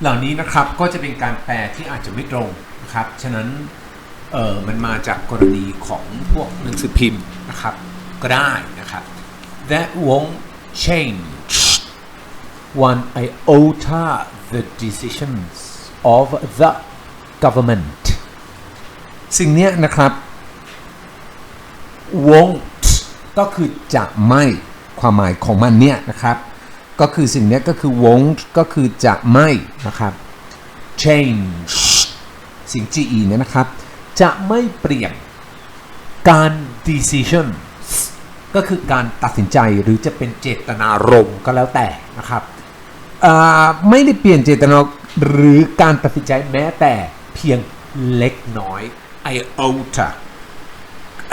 เหล่านี้นะครับก็จะเป็นการแปลที่อาจจะไม่ตรงนะครับ ฉะนั้นเออมันมาจากกรณีของพวกหนังสือพิมพ์นะครับ ก็ได้นะครับ that won't change one iota the decisions of the government สิ่งนี้นะครับ won't ก็คือจะไม่ความหมายของมันเนี่ยนะครับ ก็คือสิ่งนี้ก็คือ won't ก็คือจะไม่นะครับ change สิ่ง ge เนี่ยนะครับ จะไม่เปลี่ยนการ decision ก็คือการตัดสินใจหรือจะเป็นเจตนารมณ์ก็แล้วแต่นะครับอ่าไม่ได้เปลี่ยนเจตนาหรือการตัดสินใจแม้แต่เพียงเล็กน้อย iota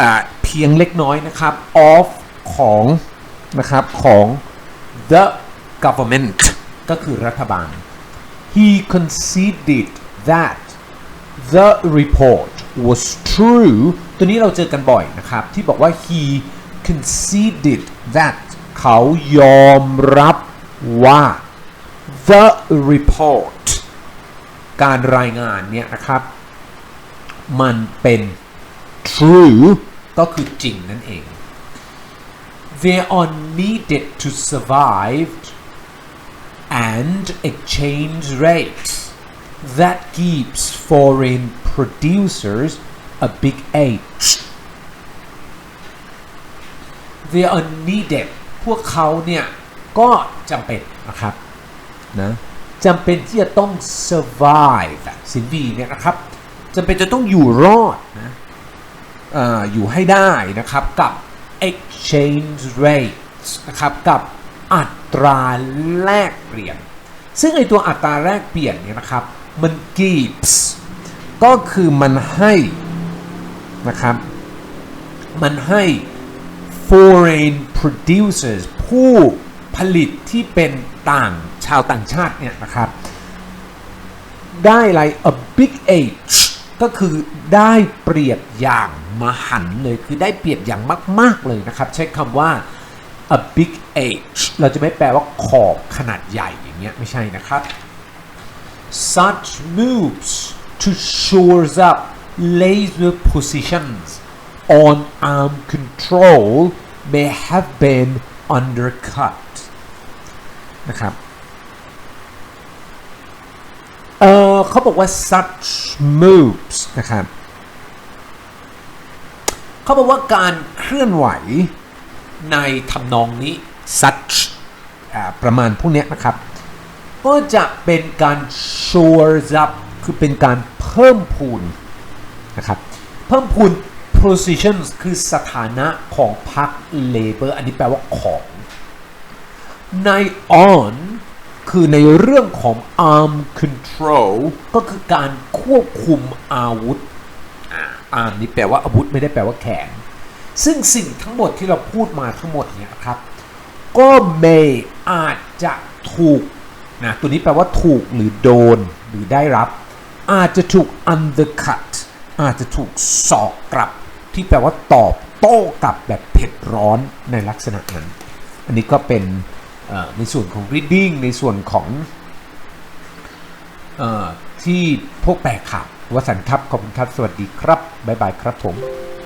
อ่าเพียงเล็กน้อยนะครับ of ของนะครับของ the government ก็คือรัฐบาล he conceded that the report was true ตัวนี้เราเจอกันบ่อยนะครับ ที่บอกว่า he conceded that เขายอมรับว่า the report การรายงานเนี่ยนะครับ มันเป็น true ก็คือจริงนั่นเอง they are needed to survive and exchange rates that keeps foreign producers a big edge they are needed พวกเขาเนี่ยก็จำเป็นนะครับนะจำเป็นที่จะต้อง survive สินวีเนี่ยนะครับจำเป็นจะต้องอยู่รอดนะออยู่ให้ได้นะครับกับ exchange rate นะครับกับอั ตราแลกเปลี่ยน ซึ่งไอตัวอัตราแลกเปลี่ยนเนี่ยนะครับ มัน gives ก็คือมันให้นะครับ มันให้ foreign producers ผู้ผลิตที่เป็นต่างชาวต่างชาติเนี่ยนะครับ ได้อะไร a big age ก็คือได้เปรียบอย่างมหันเลยคือได้เปรียบอย่างมาก ๆ เลยนะครับ ใช้คำว่า a big age เราจะไม่แปลว่าขอบขนาดใหญ่อย่างเงี้ยไม่ใช่นะครับ such moves to shores up laser positions on arm control may have been undercut นะครับเออเขาบอกว่า such moves นะครับ เขาบอกว่าการเคลื่อนไหว ในทำนองนี้ such ประมาณพวกนี้นะครับ ก็จะเป็นการ shore up คือเป็นการเพิ่มพูนนะครับเพิ่มพูน positions คือสถานะของพรรค labor อันนี้แปลว่าของ ใน on คือในเรื่องของ arm control ก็คือการควบคุมอาวุธ arm นี่แปลว่าอาวุธไม่ได้แปลว่าแขน ซึ่งสิ่งทั้งหมดที่เราพูดมาทั้งหมดเนี่ยครับก็ may อาจจะถูกนะตัวนี้แปลว่าถูกหรือโดนหรือได้รับ อาจจะถูก undercut อาจจะถูกสอกกลับ ที่แปลว่าตอบโต้กลับแบบเผ็ดร้อนในลักษณะนั้น อันนี้ก็เป็นในส่วนของ reading ในส่วนของออที่พวกแปลข่าววสันต์ครับ ขอบคุณครับ สวัสดีครับ บ๊ายบายครับผม